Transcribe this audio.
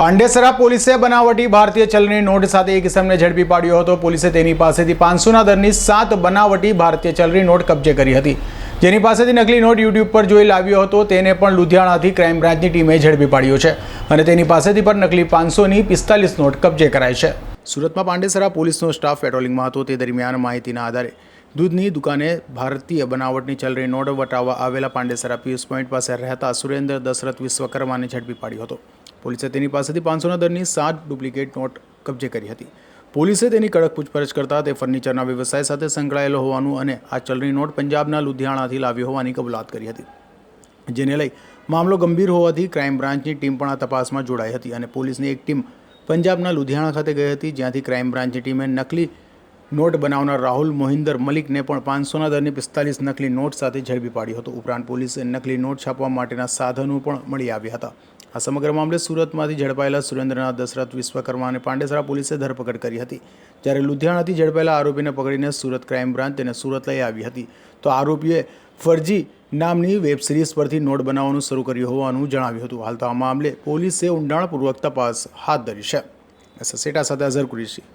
પાંડેસરા પોલીસે બનાવટી ભારતીય ચલણી નોટ સાથે એક ઇસમને ઝડપી પાડ્યો હતો. પોલીસે તેની પાસેથી પાંચસોના દરની સાત બનાવટી ભારતીય ચલણી નોટ કબજે કરી હતી. જેની પાસેથી નકલી નોટ યુટ્યુબ પર જોઈ લાવ્યો હતો. તેને પણ લુધિયાણાથી ક્રાઇમ બ્રાન્ચની ટીમે ઝડપી પાડ્યો છે અને તેની પાસેથી પણ નકલી પાંચસોની પિસ્તાલીસ નોટ કબજે કરાઈ છે. સુરતમાં પાંડેસરા પોલીસનો સ્ટાફ પેટ્રોલિંગમાં હતો. તે દરમિયાન માહિતીના આધારે દૂધની દુકાને ભારતીય બનાવટની ચલણી નોટ વટાવવા આવેલા પાંડેસરા પિયુષ પોઈન્ટ પાસે રહેતા સુરેન્દ્ર દશરથ વિશ્વકર્માને ઝડપી પાડ્યો હતો. પોલીસે તેની પાસેથી પાંચસોના દરની સાત ડુપ્લિકેટ નોટ કબજે કરી હતી. પોલીસે તેની કડક પૂછપરછ કરતા તે ફર્નિચરના વ્યવસાય સાથે સંકળાયેલો હોવાનું અને આ ચલણી નોટ પંજાબના લુધિયાણાથી લાવી હોવાની કબૂલાત કરી હતી. જેને લઈ મામલો ગંભીર હોવાથી ક્રાઇમ બ્રાન્ચની ટીમ પણ આ તપાસમાં જોડાઈ હતી અને પોલીસની એક ટીમ પંજાબના લુધિયાણા ખાતે ગઈ હતી, જ્યાંથી ક્રાઇમ બ્રાન્ચની ટીમે નકલી નોટ બનાવનાર રાહુલ મોહિન્દર મલિકને પણ પાંચસોના દરની પિસ્તાલીસ નકલી નોટ સાથે ઝડપી પાડ્યો હતો. ઉપરાંત પોલીસે નકલી નોટ છાપવા માટેના સાધનો પણ મળી આવ્યા હતા. આ સમગ્ર મામલે સુરતમાંથી ઝડપાયેલા સુરેન્દ્રનાથ દશરથ, વિશ્વકર્મા અને પાંડેસરા પોલીસે ધરપકડ કરી હતી. જ્યારે લુધિયાણાથી ઝડપાયેલા આરોપીને પકડીને સુરત ક્રાઇમ બ્રાન્ચ તેને સુરત લઈ આવી હતી. તો આરોપીએ ફરજી નામની વેબ સિરીઝ પરથી નોટ બનાવવાનું શરૂ કર્યું હોવાનું જણાવ્યું હતું. હાલ તો આ મામલે પોલીસે ઊંડાણપૂર્વક તપાસ હાથ ધરી છે. સસેટા સેટા સાથે અઝર કુરેશી.